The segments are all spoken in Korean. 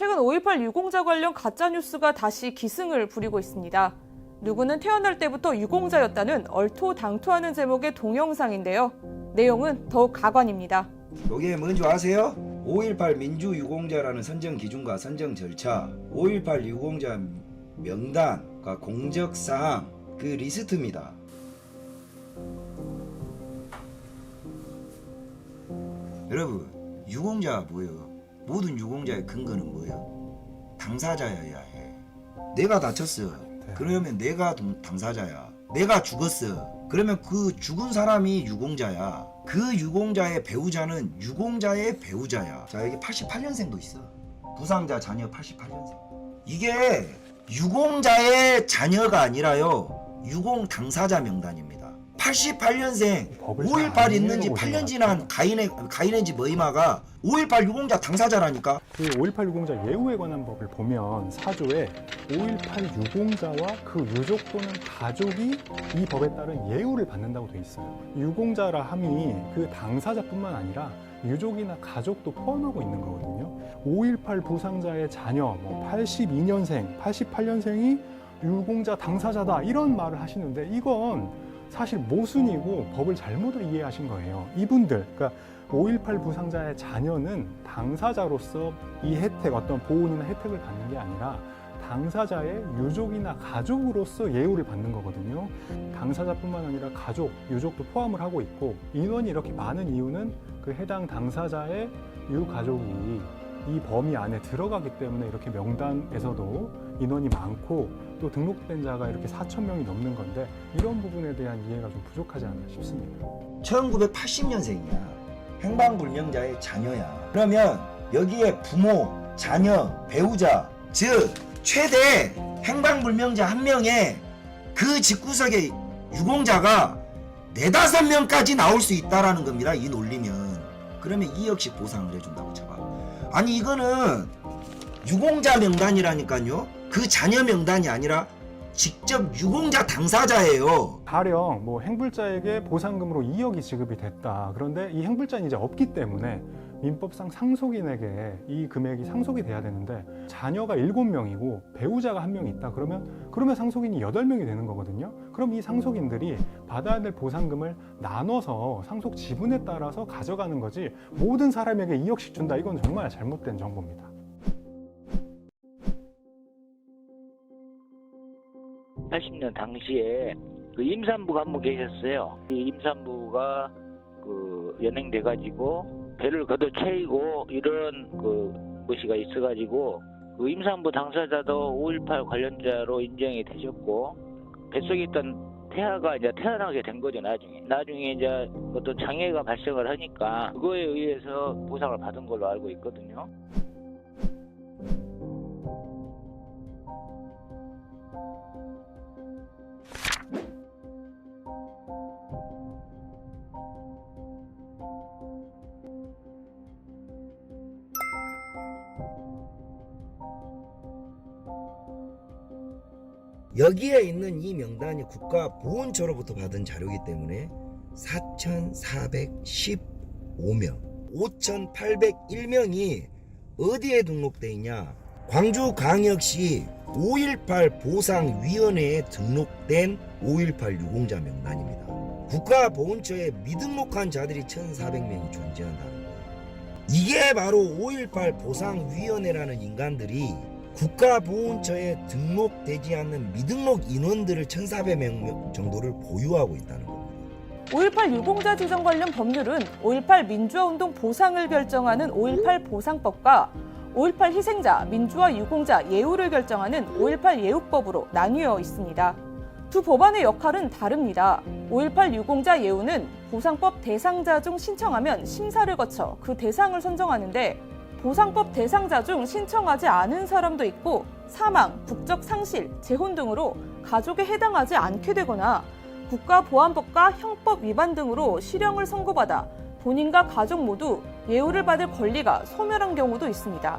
최근 5.18 유공자 관련 가짜뉴스가 다시 기승을 부리고 있습니다. 누구는 태어날 때부터 유공자였다는 얼토당토하는 제목의 동영상인데요. 내용은 더욱 가관입니다. 이게 뭔지 아세요? 5.18 민주유공자라는 선정 기준과 선정 절차, 5.18 유공자 명단과 공적사항 그 리스트입니다. 여러분, 유공자가 뭐예요? 모든 유공자의 근거는 뭐예요? 당사자여야 해. 내가 다쳤어. 그러면 내가 동- 당사자야. 내가 죽었어. 그러면 그 죽은 사람이 유공자야. 그 유공자의 배우자는 유공자의 배우자야. 자, 여기 88년생도 있어. 부상자 자녀 88년생. 이게 유공자의 자녀가 아니라요. 유공 당사자 명단입니다. 88년생 법을 5.18잘 있는지 이해하고 8년 오신 지난 것 가인의 가인의지 뭐이마가 5.18 유공자 당사자라니까. 그 5.18 유공자 예우에 관한 법을 보면 사조에 5.18 유공자와 그 유족 또는 가족이 이 법에 따른 예우를 받는다고 돼 있어요. 유공자라 함이 그 당사자뿐만 아니라 유족이나 가족도 포함하고 있는 거거든요. 5.18 부상자의 자녀, 뭐 82년생, 88년생이 유공자 당사자다 이런 말을 하시는데 이건 사실 모순이고 법을 잘못 이해하신 거예요. 이분들, 그러니까 5.18 부상자의 자녀는 당사자로서 이 혜택, 어떤 보훈이나 혜택을 받는 게 아니라 당사자의 유족이나 가족으로서 예우를 받는 거거든요. 당사자뿐만 아니라 가족, 유족도 포함을 하고 있고 인원이 이렇게 많은 이유는 그 해당 당사자의 유가족이 이 범위 안에 들어가기 때문에 이렇게 명단에서도 인원이 많고 또 등록된 자가 이렇게 4천 명이 넘는 건데 이런 부분에 대한 이해가 좀 부족하지 않나 싶습니다. 1980년생이야. 행방불명자의 자녀야. 그러면 여기에 부모, 자녀, 배우자, 즉 최대 행방불명자 한 명에 그 집구석에 유공자가 네다섯 명까지 나올 수 있다라는 겁니다. 이 논리면. 그러면 2억씩 보상을 해준다고 쳐봐. 아니 이거는 유공자 명단이라니까요. 그 자녀 명단이 아니라 직접 유공자 당사자예요. 가령 뭐 행불자에게 보상금으로 2억이 지급이 됐다. 그런데 이 행불자는 이제 없기 때문에 민법상 상속인에게 이 금액이 상속이 돼야 되는데 자녀가 7명이고 배우자가 한명 있다. 그러면 그러면 상속인이 8명이 되는 거거든요. 그럼 이 상속인들이 받아야 될 보상금을 나눠서 상속 지분에 따라서 가져가는 거지 모든 사람에게 2억씩 준다. 이건 정말 잘못된 정보입니다. 80년 당시에 그 임산부가 한 분 계셨어요. 이 임산부가 그 연행돼 가지고 배를 걷어 채이고 이런 그 것이가 있어 가지고 그 임산부 당사자도 5.18 관련자로 인정이 되셨고 뱃속에 있던 태아가 이제 태어나게 된 거죠 나중에 나중에 이제 어떤 장애가 발생을 하니까 그거에 의해서 보상을 받은 걸로 알고 있거든요. 여기에 있는 이 명단이 국가보훈처로부터 받은 자료이기 때문에 4,415명, 5,801명이 어디에 등록돼 있냐? 광주광역시 5.18 보상위원회에 등록된 5.18 유공자 명단입니다. 국가보훈처에 미등록한 자들이 1,400명이 존재한다는 거예요. 이게 바로 5.18 보상위원회라는 인간들이 국가보훈처에 등록되지 않는 미등록 인원들을 1,400명 정도를 보유하고 있다는 겁니다. 5.18 유공자 지정 관련 법률은 5.18 민주화운동 보상을 결정하는 5.18 보상법과 5.18 희생자, 민주화 유공자 예우를 결정하는 5.18 예우법으로 나뉘어 있습니다. 두 법안의 역할은 다릅니다. 5.18 유공자 예우는 보상법 대상자 중 신청하면 심사를 거쳐 그 대상을 선정하는데 보상법 대상자 중 신청하지 않은 사람도 있고 사망, 국적 상실, 재혼 등으로 가족에 해당하지 않게 되거나 국가보안법과 형법 위반 등으로 실형을 선고받아 본인과 가족 모두 예우를 받을 권리가 소멸한 경우도 있습니다.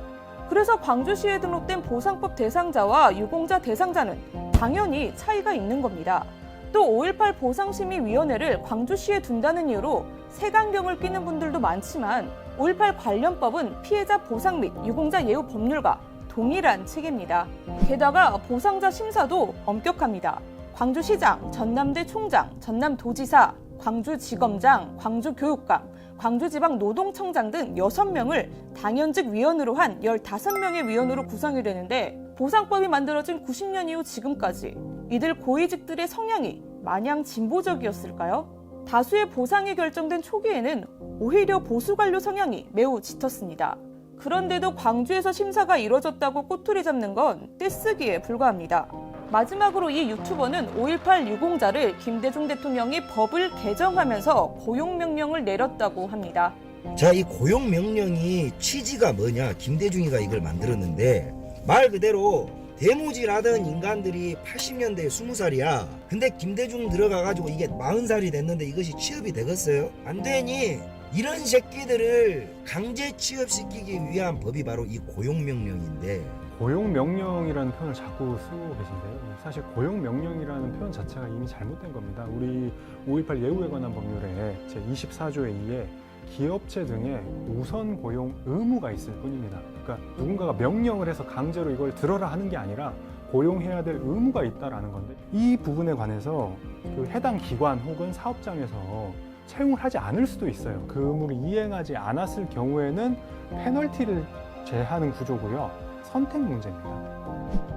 그래서 광주시에 등록된 보상법 대상자와 유공자 대상자는 당연히 차이가 있는 겁니다. 또 5.18 보상심의위원회를 광주시에 둔다는 이유로 색안경을 끼는 분들도 많지만 5.18 관련법은 피해자 보상 및 유공자 예우 법률과 동일한 체계입니다. 게다가 보상자 심사도 엄격합니다. 광주시장, 전남대 총장, 전남도지사, 광주지검장, 광주교육감, 광주지방노동청장 등 6명을 당연직 위원으로 한 15명의 위원으로 구성이 되는데 보상법이 만들어진 90년 이후 지금까지 이들 고위직들의 성향이 마냥 진보적이었을까요? 다수의 보상이 결정된 초기에는 오히려 보수 관료 성향이 매우 짙었습니다. 그런데도 광주에서 심사가 이뤄졌다고 꼬투리 잡는 건 떼쓰기에 불과합니다. 마지막으로 이 유튜버는 5.18 유공자를 김대중 대통령이 법을 개정하면서 고용명령을 내렸다고 합니다. 자, 이 고용 명령이 취지가 뭐냐? 김대중이가 이걸 만들었는데 말 그대로 대무질하던 인간들이 80년대에 20살이야. 근데 김대중 들어가 가지고 이게 40살이 됐는데 이것이 취업이 되겠어요? 안 되니 이런 새끼들을 강제 취업시키기 위한 법이 바로 이 고용 명령인데 고용명령이라는 표현을 자꾸 쓰고 계신데요. 사실 고용명령이라는 표현 자체가 이미 잘못된 겁니다. 우리 5.18 예우에 관한 법률에 제24조에 의해 기업체 등의 우선 고용 의무가 있을 뿐입니다. 그러니까 누군가가 명령을 해서 강제로 이걸 들어라 하는 게 아니라 고용해야 될 의무가 있다라는 건데 이 부분에 관해서 그 해당 기관 혹은 사업장에서 채용을 하지 않을 수도 있어요. 그 의무를 이행하지 않았을 경우에는 페널티를 제하는 구조고요. 선택 문제입니다.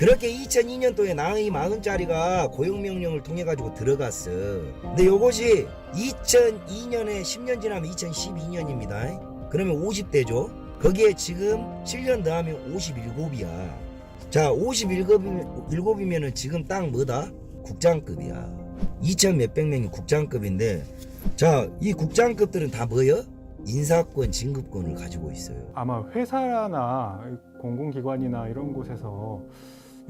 그렇게 2002년도에 나이 40짜리가 고용명령을 통해 가지고 들어갔어. 근데 요것이 2002년에 10년 지나면 2012년입니다. 그러면 50대죠. 거기에 지금 7년 더하면 57이야. 자, 57이면은 지금 딱 뭐다? 국장급이야. 2천 몇백 명이 국장급인데 자, 이 국장급들은 다 뭐여? 인사권, 진급권을 가지고 있어요. 아마 회사나 공공기관이나 이런 곳에서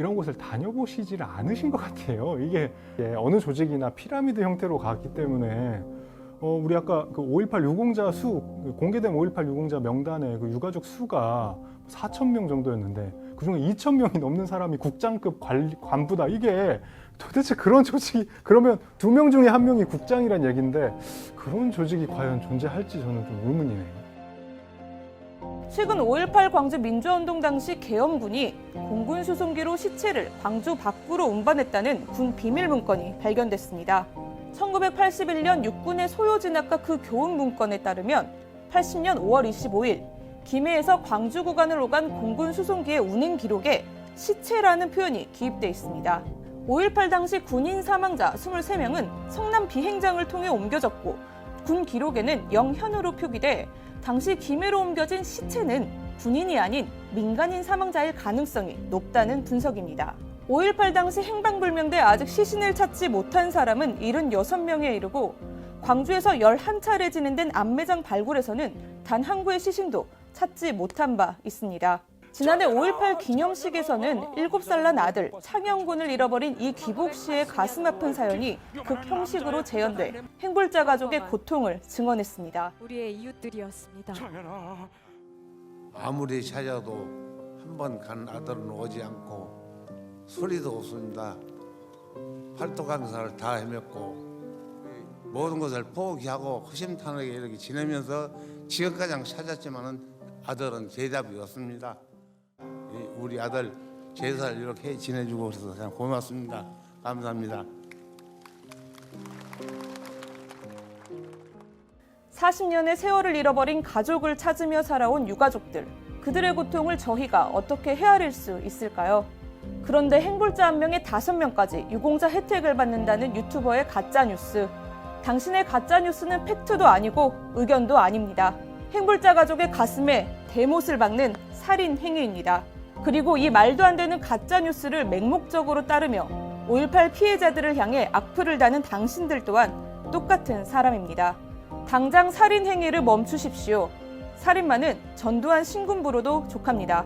이런 곳을 다녀보시지를 않으신 것 같아요. 이게 예, 어느 조직이나 피라미드 형태로 갔기 때문에 어, 우리 아까 그 5.18 유공자 수그 공개된 5.18 유공자 명단에 그 유가족 수가 4천 명 정도였는데 그 중에 2천 명이 넘는 사람이 국장급 관리, 관부다. 이게 도대체 그런 조직이 그러면 두 명 중에 한 명이 국장이란 얘기인데 그런 조직이 과연 존재할지 저는 좀 의문이네요. 최근 5.18 광주 민주화운동 당시 계엄군이 공군 수송기로 시체를 광주 밖으로 운반했다는 군 비밀 문건이 발견됐습니다. 1981년 육군의 소요 진압과 그 교훈 문건에 따르면 80년 5월 25일 김해에서 광주 구간을 오간 공군 수송기의 운행 기록에 시체라는 표현이 기입돼 있습니다. 5.18 당시 군인 사망자 23명은 성남 비행장을 통해 옮겨졌고 군 기록에는 영현으로 표기돼 당시 김해로 옮겨진 시체는 군인이 아닌 민간인 사망자일 가능성이 높다는 분석입니다. 5.18 당시 행방불명돼 아직 시신을 찾지 못한 사람은 76명에 이르고 광주에서 11차례 진행된 안매장 발굴에서는 단 한 구의 시신도 찾지 못한 바 있습니다. 지난해 5.18 기념식에서는 7살 난 아들 창영군을 잃어버린 이 기복 씨의 가슴 아픈 사연이 극 형식으로 재현돼 행불자 가족의 고통을 증언했습니다. 우리의 이웃들이었습니다. 아무리 찾아도 한 번 간 아들은 오지 않고 소리도 없습니다. 팔도 강사를 다 헤맸고 모든 것을 포기하고 허심탄회하게 이렇게 지내면서 지금까지 찾았지만은 아들은 대답이 없습니다. 이 우리 아들 제사를 이렇게 지내주고 그래서 참 고맙습니다. 감사합니다. 40년의 세월을 잃어버린 가족을 찾으며 살아온 유가족들. 그들의 고통을 저희가 어떻게 헤아릴 수 있을까요? 그런데 행불자 한 명에 다섯 명까지 유공자 혜택을 받는다는 유튜버의 가짜 뉴스. 당신의 가짜 뉴스는 팩트도 아니고 의견도 아닙니다. 행불자 가족의 가슴에 대못을 박는 살인 행위입니다. 그리고 이 말도 안 되는 가짜 뉴스를 맹목적으로 따르며 5.18 피해자들을 향해 악플을 다는 당신들 또한 똑같은 사람입니다. 당장 살인 행위를 멈추십시오. 살인마는 전두환 신군부로도 족합니다.